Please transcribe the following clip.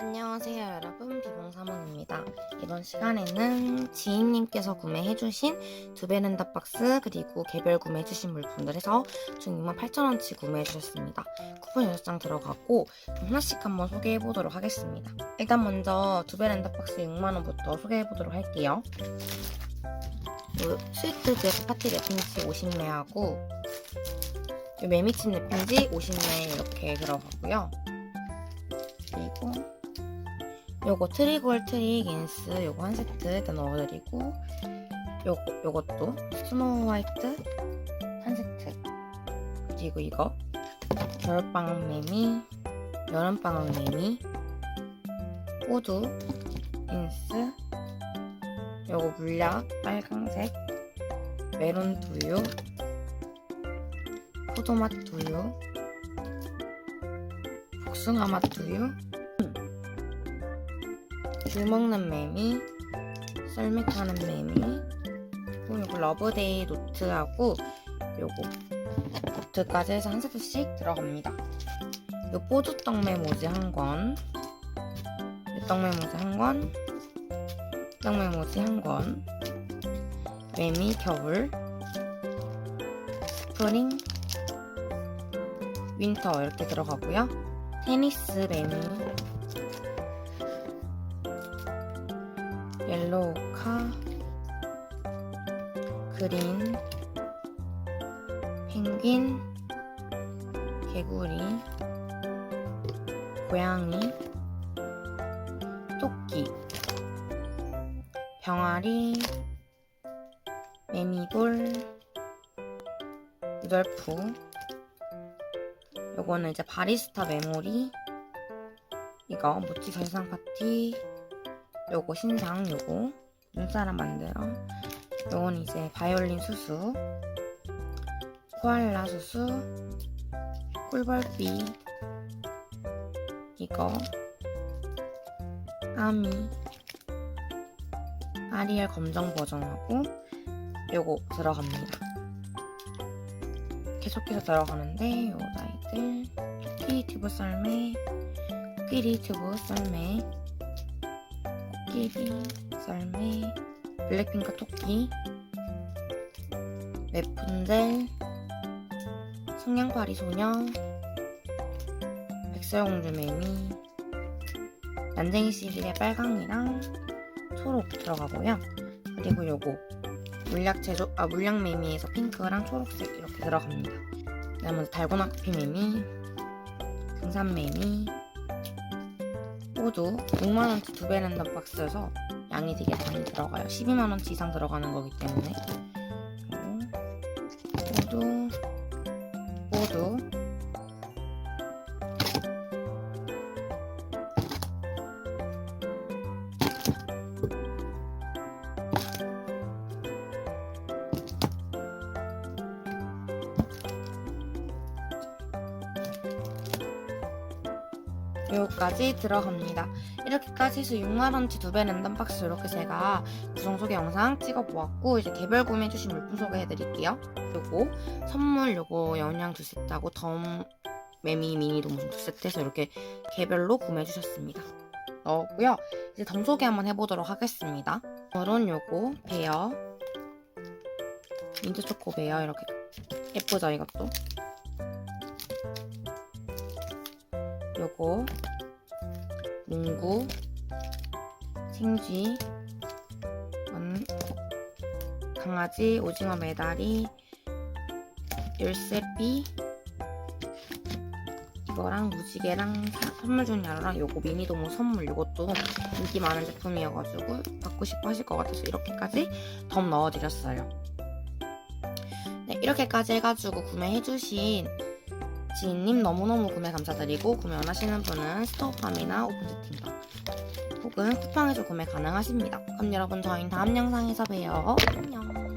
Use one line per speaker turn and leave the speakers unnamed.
안녕하세요 여러분. 비봉사몽입니다. 이번 시간에는 지인님께서 구매해주신 두베렌더 박스 그리고 개별 구매해주신 물품들 해서 총 68,000원치 구매해주셨습니다. 쿠폰 6장 들어가고 하나씩 한번 소개해보도록 하겠습니다. 일단 먼저 두베렌더 박스 6만원부터 소개해보도록 할게요. 요 스위트즈에서 파티 랩핑지 50매하고 요 매미친 랩핑지 50매 이렇게 들어가고요. 그리고 요거 트리골 트릭 인스 요거 한 세트 일단 넣어드리고 요거, 요것도 스노우 화이트 한 세트. 그리고 이거 겨울방학 매미 여름방학 매미 호두 인스 요거 물약 빨강색 메론 두유 포도맛 두유 복숭아 맛 두유 귤 먹는 매미, 썰매 타는 매미, 그리고 요거 러브데이 노트하고 요거 노트까지 해서 한 세트씩 들어갑니다. 요 뽀두떡 메 모지 한 권, 요떡 메 모지 한 권, 떡 메 모지 한 권, 매미 겨울, 스프링, 윈터 이렇게 들어가고요. 테니스 매미, 옐로우 카 그린 펭귄 개구리 고양이 토끼 병아리 매미돌 루돌프. 요거는 이제 바리스타 메모리. 이거 모찌 설상 파티 요거 신상 요거. 눈사람 만들어 요건 이제 바이올린 수수. 코알라 수수. 꿀벌비. 이거. 아미. 아리엘 검정 버전하고 요거 들어갑니다. 계속해서 들어가는데 요 아이들. 토끼 튜브 썰매. 코끼리 튜브 썰매 코끼리, 썰매, 블랙핑크 토끼, 래푼젤, 성냥파리 소녀, 백설공주 매미, 난쟁이 시리의 빨강이랑 초록 들어가고요. 그리고 요거 물약 제조 아 물약 매미에서 핑크랑 초록색 이렇게 들어갑니다. 그다음에 달고나 커피 매미, 등산 매미, 호두 6만원치 두 배 랜덤 박스여서 양이 되게 많이 들어가요. 12만원치 이상 들어가는 거기 때문에. 호두, 호두, 요까지 들어갑니다. 이렇게까지 해서 6만원치 두 배 랜덤 박스 이렇게 제가 구성 소개 영상 찍어보았고 이제 개별 구매해주신 물품 소개해드릴게요. 요거 선물 요거 연양 두 세트하고 덤 매미 미니 도무슨 두 세트해서 이렇게 개별로 구매해주셨습니다. 넣었고요. 이제 덤 소개 한번 해보도록 하겠습니다. 오늘은 요거 베어 민트 초코 베어 이렇게 예쁘죠 이것도? 요거 문구 생쥐 원, 강아지 오징어 메다리 열쇠비 이거랑 무지개랑 사- 선물 준 야로랑 요거 미니도모 선물 요것도 인기 많은 제품이어가지고 받고 싶어 하실 것 같아서 이렇게까지 덤 넣어드렸어요. 네 이렇게까지 해가지고 구매해주신 지인님 너무너무 구매 감사드리고 구매 원하시는 분은 스토어팜이나 오픈채팅방 혹은 쿠팡에서 구매 가능하십니다. 그럼 여러분 저희는 다음 영상에서 봬요. 안녕